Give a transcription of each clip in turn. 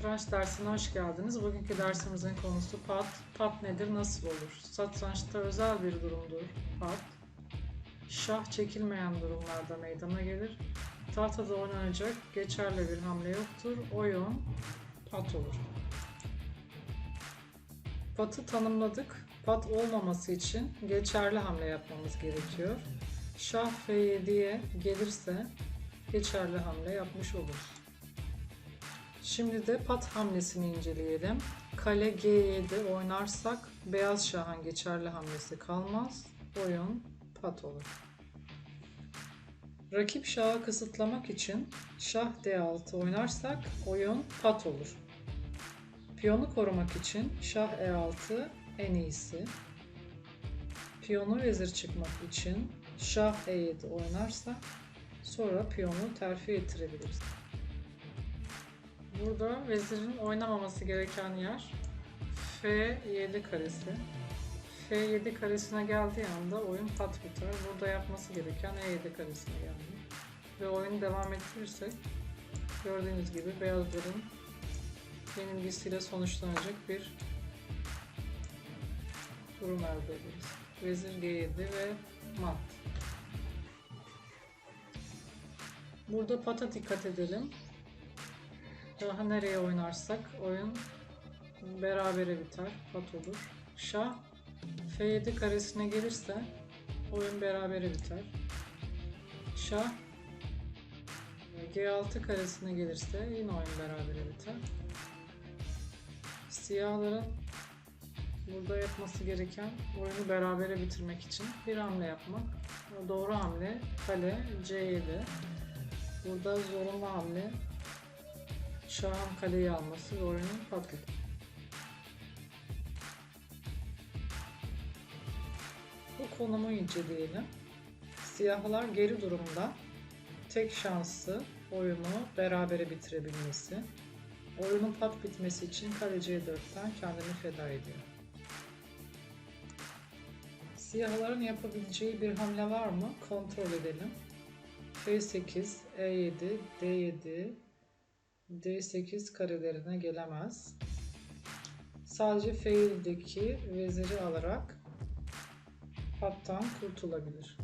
Satranç dersine hoş geldiniz. Bugünkü dersimizin konusu pat. Pat nedir, nasıl olur? Satrançta özel bir durumdur pat. Şah çekilmeyen durumlarda meydana gelir. Tahtada oynanacak geçerli bir hamle yoktur. Oyun pat olur. Patı tanımladık. Pat olmaması için geçerli hamle yapmamız gerekiyor. Şah F7'ye gelirse geçerli hamle yapmış oluruz. Şimdi de pat hamlesini inceleyelim. Kale G7 oynarsak beyaz şahın geçerli hamlesi kalmaz. Oyun pat olur. Rakip şahı kısıtlamak için şah D6 oynarsak oyun pat olur. Piyonu korumak için şah E6 en iyisi. Piyonu vezir çıkmak için şah E7 oynarsak sonra piyonu terfi ettirebiliriz. Burada vezirin oynamaması gereken yer F7 karesi. F7 karesine geldiği anda oyun pat biter. Burada yapması gereken E7 karesine geldi. Ve oyunu devam ettirirsek gördüğünüz gibi beyazların yenilgisiyle sonuçlanacak bir durum elde ederiz. Vezir G7 ve mat. Burada pata dikkat edelim. Daha nereye oynarsak oyun berabere biter, pat olur. Şah F7 karesine gelirse oyun berabere biter. Şah G6 karesine gelirse yine oyun berabere biter. Siyahların burada yapması gereken oyunu berabere bitirmek için bir hamle yapmak. Doğru hamle kale C7. Burada zorunlu hamle Şahın kaleyi alması ve oyunun patladı. Bu konumu inceleyelim. Siyahlar geri durumda tek şansı oyunu berabere bitirebilmesi. Oyunun pat bitmesi için kale C4'ten kendini feda ediyor. Siyahların yapabileceği bir hamle var mı? Kontrol edelim. F8, E7, D7, D8 karelerine gelemez. Sadece fail'deki veziri alarak hattan kurtulabilir.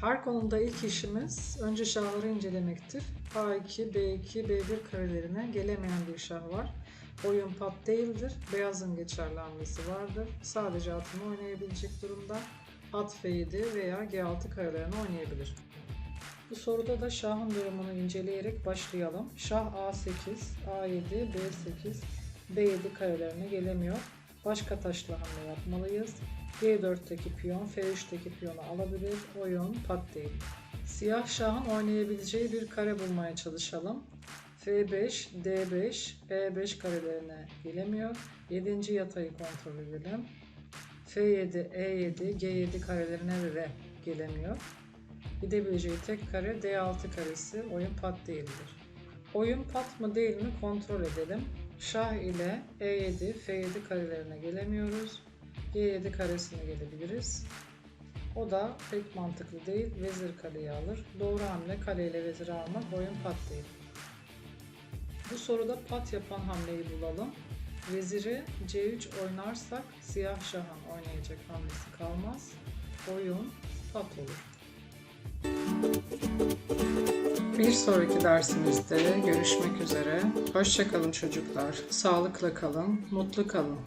Her konuda ilk işimiz önce şahları incelemektir. A2, B2, B1 karelerine gelemeyen bir şah var. Oyun pat değildir. Beyazın geçerli vardır. Sadece atını oynayabilecek durumda. At F7 veya G6 karelerine oynayabilir. Bu soruda da şahın durumunu inceleyerek başlayalım. Şah A8, A7, B8, B7 karelerine gelemiyor. Başka taşla hamle yapmalıyız. G4'teki piyon F3'teki piyonu alabilir. Oyun pat değil. Siyah şahın oynayabileceği bir kare bulmaya çalışalım. F5, D5, E5 karelerine gelemiyor. 7. yatayı kontrol edelim. F7, E7, G7 karelerine de gelemiyor. Gidebileceği tek kare D6 karesi oyun pat değildir. Oyun pat mı değil mi kontrol edelim. Şah ile E7, F7 karelerine gelemiyoruz. G7 karesine gelebiliriz. O da pek mantıklı değil. Vezir kaleyi alır. Doğru hamle kale ile vezir almak oyun pat değil. Bu soruda pat yapan hamleyi bulalım. Veziri C3 oynarsak siyah şahın oynayacak hamlesi kalmaz. Oyun pat olur. Bir sonraki dersimizde görüşmek üzere. Hoşçakalın çocuklar. Sağlıkla kalın, mutlu kalın.